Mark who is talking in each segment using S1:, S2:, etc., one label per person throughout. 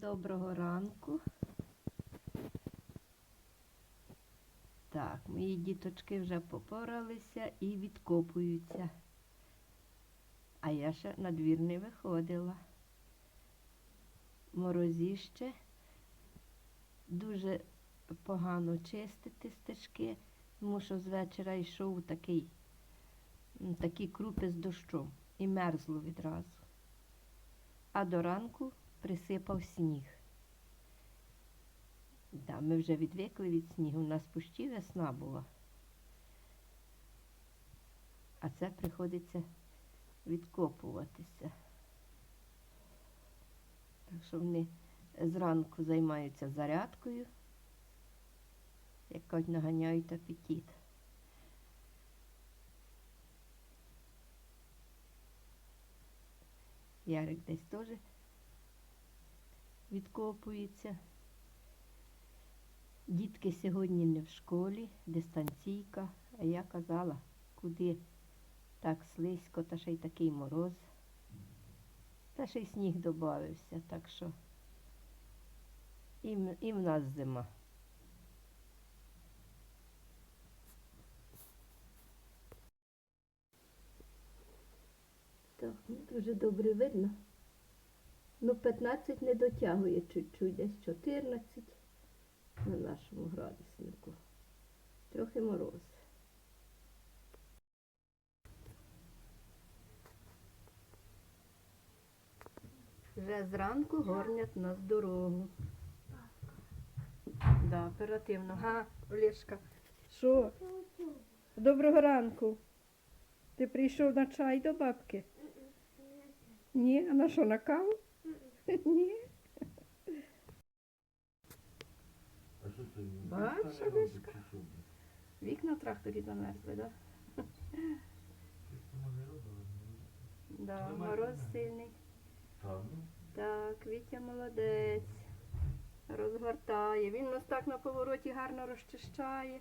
S1: Доброго ранку. Так, мої діточки вже попоралися і відкопуються. А я ще на двір не виходила. Морозіще. Дуже погано чистити стежки, тому що з вечора йшов такий, такі крупи з дощом і мерзло відразу. А до ранку присипав сніг. Да, ми вже відвикли від снігу. У нас почти весна була. А це приходиться відкопуватися. Так що вони зранку займаються зарядкою, як кажуть, наганяють апетит. Ярик десь теж відкопується. Дітки сьогодні не в школі, дистанційка, а я казала, куди так слизько, та ще й такий мороз. Та ще й сніг додався, так що і, і в нас зима. Так, дуже добре видно. Ну, 15 не дотягує чуть-чуть, десь 14 на нашому градуснику. Трохи мороз. Вже зранку горнять нас дорогу. Да, оперативно. Га, Олешка. Що? Доброго ранку. Ти прийшов на чай до бабки? Ні, а на що, на каву? Ні.
S2: А що це?
S1: Бачиш,
S2: що?
S1: Вікна в тракторі занесли, так? Да? Мороз сильний.
S2: Ну,
S1: Так, Вітя молодець. Розгортає. Він нас так на повороті гарно розчищає.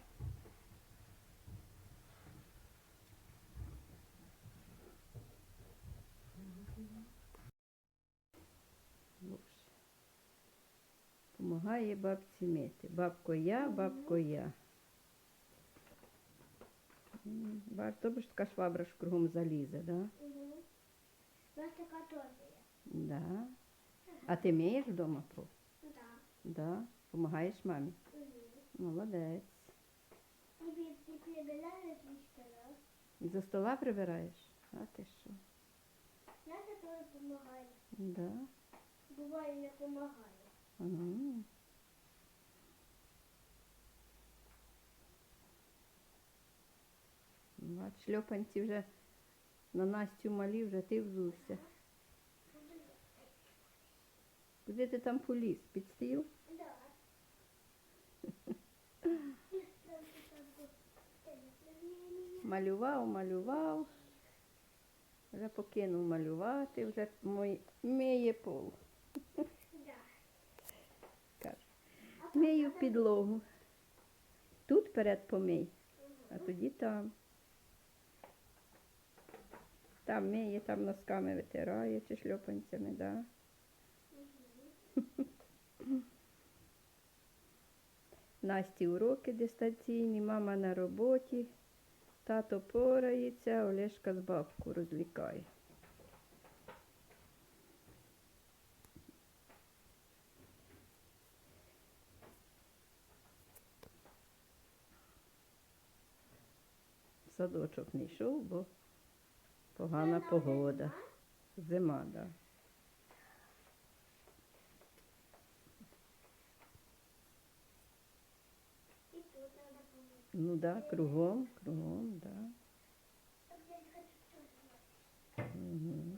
S1: Помагає бабці мити. Бабко я, бабко я. Добре, що така швабра ж кругом залізе, да?
S3: Угу. Нас така теж є.
S1: Да. А ти вмієш вдома про?
S3: Да.
S1: Да. Помагаєш мамі?
S3: Угу.
S1: Молодець.
S3: Прибираєш зі стола.
S1: За стола прибираєш? А ти що?
S3: Я теж допомагаю.
S1: Да.
S3: Буває, не допомагаю.
S1: Бач, шльопанці вже на Настю малі, вже ти взувся. Куди ти там поліз? Під стіл?
S3: Да.
S1: Малював, малював. Вже покинув малювати, вже миє пол. Мию підлогу. Тут перед помий, а тоді там. Там миє, там носками витирає чи шльопанцями, да? Насті уроки дистанційні, мама на роботі, тато порається, Олешка з бабку розлікає. Садочок не йшов, бо погана погода. Зима, да.
S3: Треба помити.
S1: Ну да, кругом, кругом,
S3: так. да.
S1: Угу.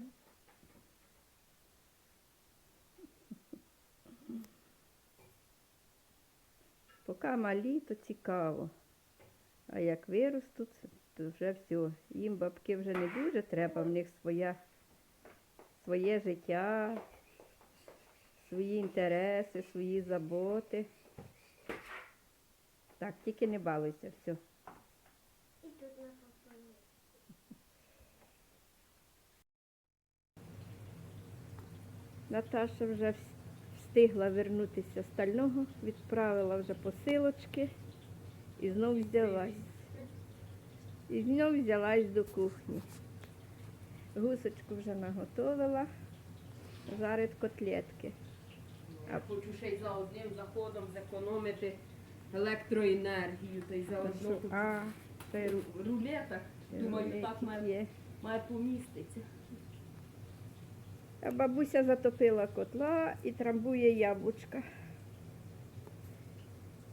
S1: Поки малі, то цікаво. А як виростуть, вже все. Їм бабки вже не дуже треба, в них своя, своє життя, свої інтереси, свої заботи. Так, тільки не балуйся, все.
S3: І тут треба помити.
S1: Наташа вже встигла вернутися з стального, відправила вже посилочки і знов взялась. І знов взялась до кухні. Гусочку вже наготовила, жарить котлетки.
S4: Я хочу ще й за одним заходом зекономити електроенергію. Та й заодно тут
S1: А, це
S4: рулетах. Думаю, так має, має поміститися.
S1: А бабуся затопила котла і трамбує яблучка.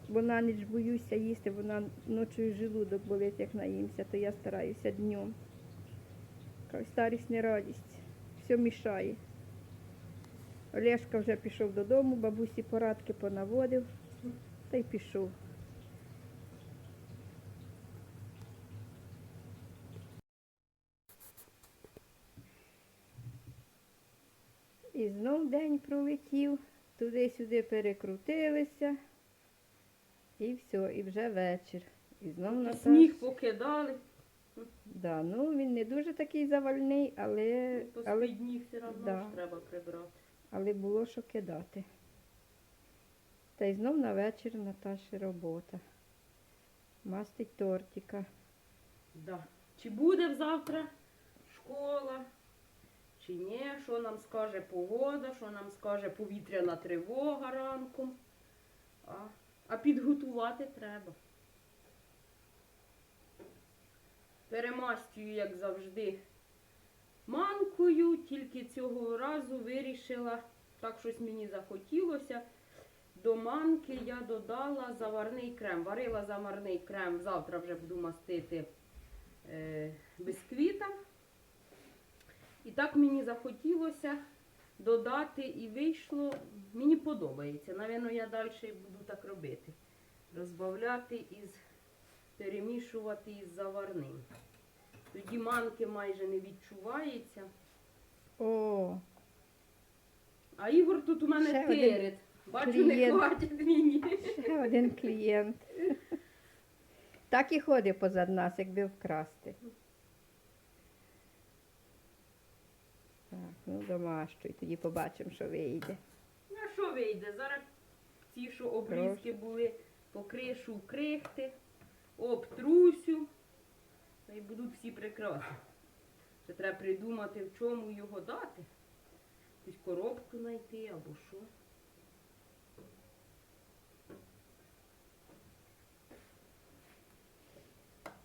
S1: Бо на ніч боюся їсти, вона ночою желудок болить, як наїмся, то я стараюся днем. Старість не радість, все мішає. Олешка вже пішов додому, бабусі порадки понаводив, та й пішов. І знов день пролетів, туди-сюди перекрутилися. І все, і вже вечір. І знов Наташ...
S4: Сніг покидали,
S1: Да, ну він не дуже такий завальний, але, але,
S4: посвідні все одно
S1: Да.
S4: треба прибрати.
S1: але було що кидати. Та й знов на вечір Наташі робота. Мастить тортика.
S4: Да. Чи буде завтра школа, чи ні, що нам скаже погода, що нам скаже повітряна тривога ранком. А, а підготувати треба. Перемастюю, як завжди, манкою, тільки цього разу вирішила, так щось мені захотілося. До манки я додала заварний крем. Варила заварний крем, завтра вже буду мастити е, бісквітом. І так мені захотілося додати і вийшло. Мені подобається. Навірно, я далі буду так робити. Розбавляти із перемішувати із заварним. Тоді манки майже не відчувається.
S1: О,
S4: А Ігор тут у мене
S1: Ще один
S4: тирить. Бачу, не
S1: клієнт.
S4: хватить мені.
S1: ще один клієнт. Так і ходить позад нас, якби вкрасти. Так, ну домащуй, тоді побачимо, що вийде.
S4: Ну, що вийде? Зараз ті, що обрізки були, покришу крихти, обтрусю, й будуть всі прекрасні. Ще треба придумати, в чому його дати. Якусь коробку знайти або що.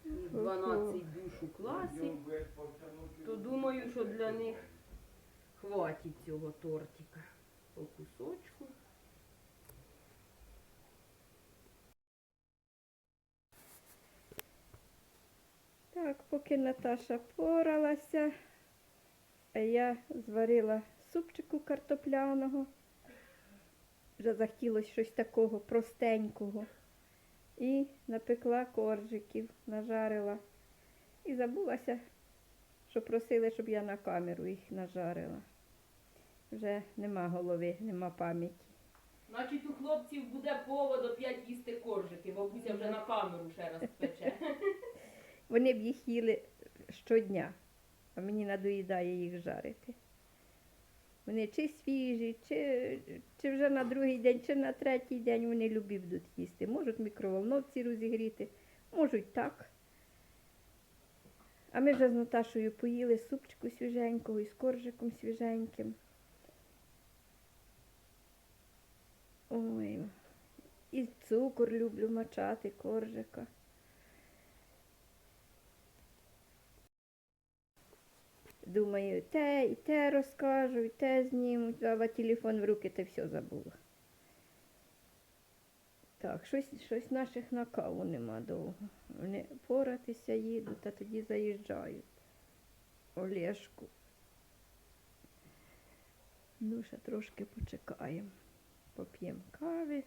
S4: І 12 душ у класі, то думаю, що для них хватить цього тортика по кусочку.
S1: Так, поки Наташа поралася, я зварила супчику картопляного. Вже захотілося щось такого простенького. І напекла коржиків, нажарила. І забулася, що просили, щоб я на камеру їх нажарила. Вже нема голови, нема пам'яті.
S4: Значить, у хлопців буде повод опять їсти коржики. Бабуся вже на камеру ще раз пече.
S1: Вони б їх їли щодня, а мені надоїдає їх жарити. Вони чи свіжі, чи, чи вже на другий день, чи на третій день вони любі будуть їсти. Можуть в мікроволновці розігріти, можуть так. А ми вже з Наташою поїли супчику свіженького і з коржиком свіженьким. Ой, і цукор люблю мачати, коржика. Думаю, те і те розкажу, і те зніму, дала телефон в руки та все забула. Так, щось, щось наших на каву нема довго. Вони поратися їдуть, а тоді заїжджають. Олешку. Ну, ще трошки почекаємо. Поп'ємо кави.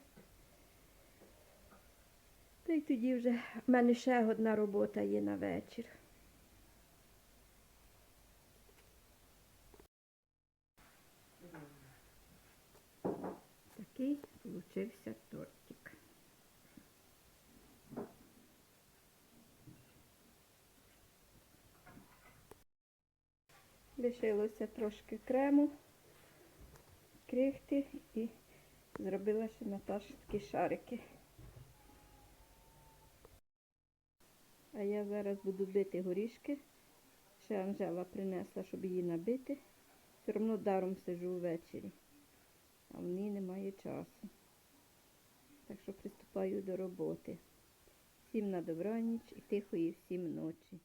S1: Та й тоді вже в мене ще одна робота є на вечір. Такий получився тортик. Лишилося трошки крему, крихти і Зробила ще Наташа такі шарики. А я зараз буду бити горішки. Ще Анжела принесла, щоб її набити. Все одно даром сижу ввечері. А в ній немає часу. Так що приступаю до роботи. Всім на добраніч і тихої всім ночі.